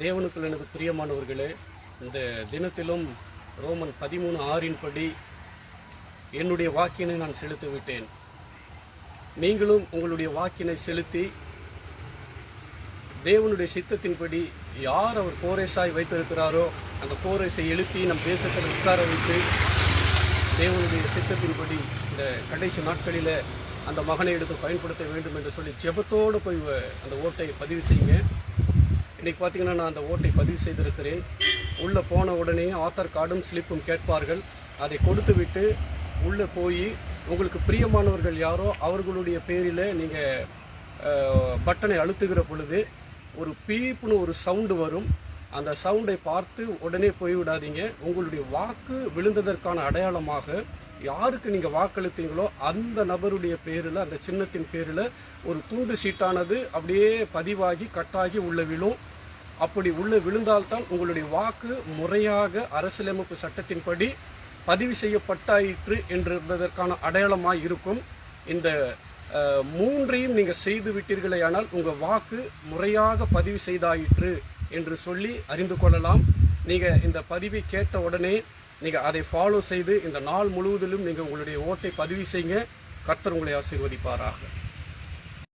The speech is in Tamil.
தேவனுக்குள் எனது பிரியமானவர்களே இந்த தினத்திலும் ரோமன் பதிமூணு ஆறின்படி என்னுடைய வாக்கினை நான் செலுத்தி விட்டேன் நீங்களும் உங்களுடைய வாக்கினை செலுத்தி தேவனுடைய சித்தத்தின்படி யார் அவர் கோரேசாய் வைத்திருக்கிறாரோ அந்த கோரேசை எழுப்பி நம் தேசத்தில் உட்கார வைத்து தேவனுடைய சித்தத்தின்படி இந்த கடைசி நாட்களில் அந்த மகனை எடுத்து பயன்படுத்த வேண்டும் என்று சொல்லி ஜெபத்தோடு போய் அந்த ஓட்டை பதிவு செய்யுங்க. இன்னைக்கு பார்த்தீங்கன்னா நான் அந்த ஓட்டை பதிவு செய்திருக்கிறேன். உள்ளே போன உடனே ஆதார் கார்டும் ஸ்லிப்பும் கேட்பார்கள். அதை கொடுத்துவிட்டு உள்ளே போய் உங்களுக்கு பிரியமானவர்கள் யாரோ அவர்களுடைய பேரில் நீங்கள் பட்டனை அழுத்துகிற பொழுது ஒரு பீப்புன்னு ஒரு சவுண்டு வரும். அந்த சவுண்டை பார்த்து உடனே போய்விடாதீங்க உங்களுடைய வாக்கு விழுந்ததற்கான அடையாளமாக யாருக்கு நீங்கள் வாக்களித்தீங்களோ அந்த நபருடைய பேரில் அந்த சின்னத்தின் பேரில் ஒரு துண்டு சீட்டானது அப்படியே பதிவாகி கட்டாகி உள்ள விழும். அப்படி உள்ள விழுந்தால்தான் உங்களுடைய வாக்கு முறையாக அரசியலமைப்பு சட்டத்தின்படி பதிவு செய்யப்பட்டாயிற்று என்பதற்கான அடையாளமாக இருக்கும். இந்த மூன்றையும் நீங்கள் செய்து விட்டீர்களேயானால் உங்கள் வாக்கு முறையாக பதிவு செய்தாயிற்று என்று சொல்லி அறிந்து கொள்ளலாம். நீங்கள் இந்த பதிவை கேட்ட உடனே நீங்கள் அதை ஃபாலோ செய்து இந்த நாள் முழுவதிலும் நீங்கள் உங்களுடைய ஓட்டை பதிவு செய்யுங்க. கர்த்தர் உங்களை ஆசீர்வதிப்பாராக.